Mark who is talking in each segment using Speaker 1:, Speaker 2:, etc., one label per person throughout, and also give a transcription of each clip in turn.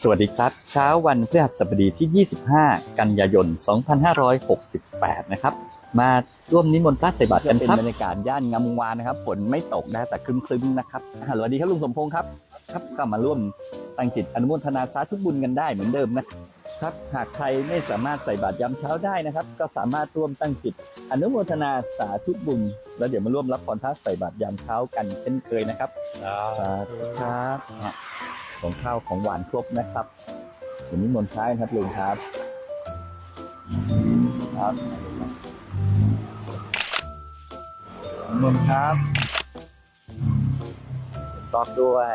Speaker 1: สวัสดีครับ เช้าวันพฤหัสบดีที่ 25 กันยายน 2568 นะครับ มาร่วมนิมนต์พระใส่บาตรกันครับเป็นบรรยากาศย่านงามวงวานนะครับฝนไม่ตกนะแต่ครึ้มๆนะครับอ่าสวัสดีครับลุงสมพงษ์ครับ ครับก็มาร่วมตั้งจิตอนุโมทนาสาธุบุญกันได้เหมือนเดิมนะครับ หากใครไม่สามารถใส่บาตรยามเช้าได้นะครับ ก็สามารถร่วมตั้งจิตอนุโมทนาสาธุบุญ แล้วเดี๋ยวมาร่วมรับพรพระใส่บาตรยามเช้ากันเช่นเคยนะครับสาธุครับอะ ของข้าวของหวานครบนะครับวันนี้มนต์ใช้ครับลุงครับ ครับมนครับตอกด้วย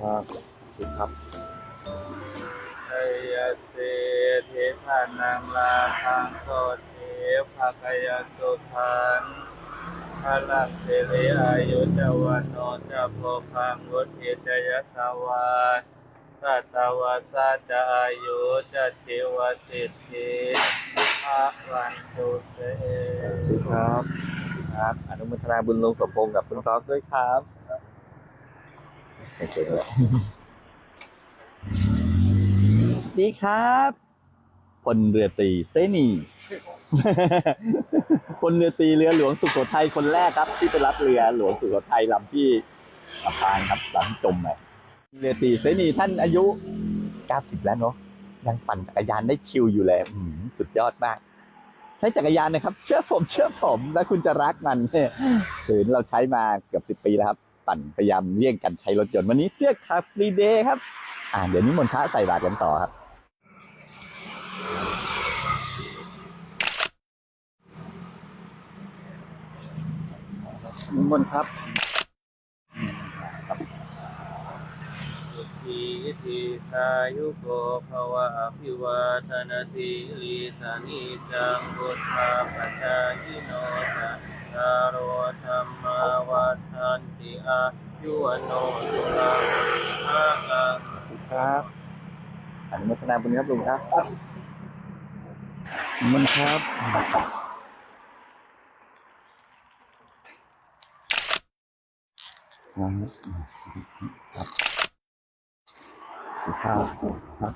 Speaker 1: ครับสุดครับ
Speaker 2: ชัยเสเทพานังลาทังโสเทภาคยสุขัน พลังเทเลอายุจวันโนจะโพพังวุฒิจยสวาสัตวาสัจอายุจะทิวสิทธิภาวันตุเต
Speaker 1: ครับครับอนุโมทนาบุญลุงสมพงษ์กับคุณต๊อกด้วยครับโอเคเลยดีครับพลเรือตรีเซนี พลเรือตีเรือหลวงสุโขทัยคนแรกครับ ที่ไปรับเรือหลวงสุโขทัยลำที่อับปางครับหลำที่จมไปเรือตีเซนีท่านอายุ90แล้วเนาะยังปั่นจักรยานได้ชิลอยู่เลยหือสุดยอดมากใช้จักรยานนะครับ เชื่อผมเชื่อผมแล้วคุณจะรักมันถือเราใช้มาเกือบสิบปีแล้วครับ ปั่นพยายามเลี่ยงกันใช้รถยนต์วันนี้เสื้อคาฟรีเดย์ครับ อ่าเดี๋ยวนี้มนต์พระใส่บาตรกันต่อครับ นิมนต์ครับ
Speaker 2: ทีทีสายุโกภวะอภิวาทนาสีลีสานิจังบุตตาปัจจายิโนจัตตารโอธรรมาวัฏันติอายุวโนสุขังภาลัง
Speaker 1: ครับอนุโมทนาบุญครับลุงครับนิมนต์ครับ น้ำครับข้าวครับ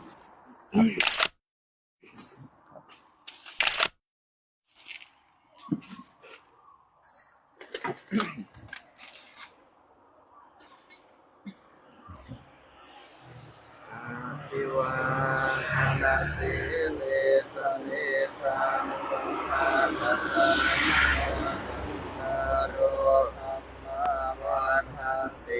Speaker 1: า
Speaker 2: สิเลสเนตังสัมมาสัม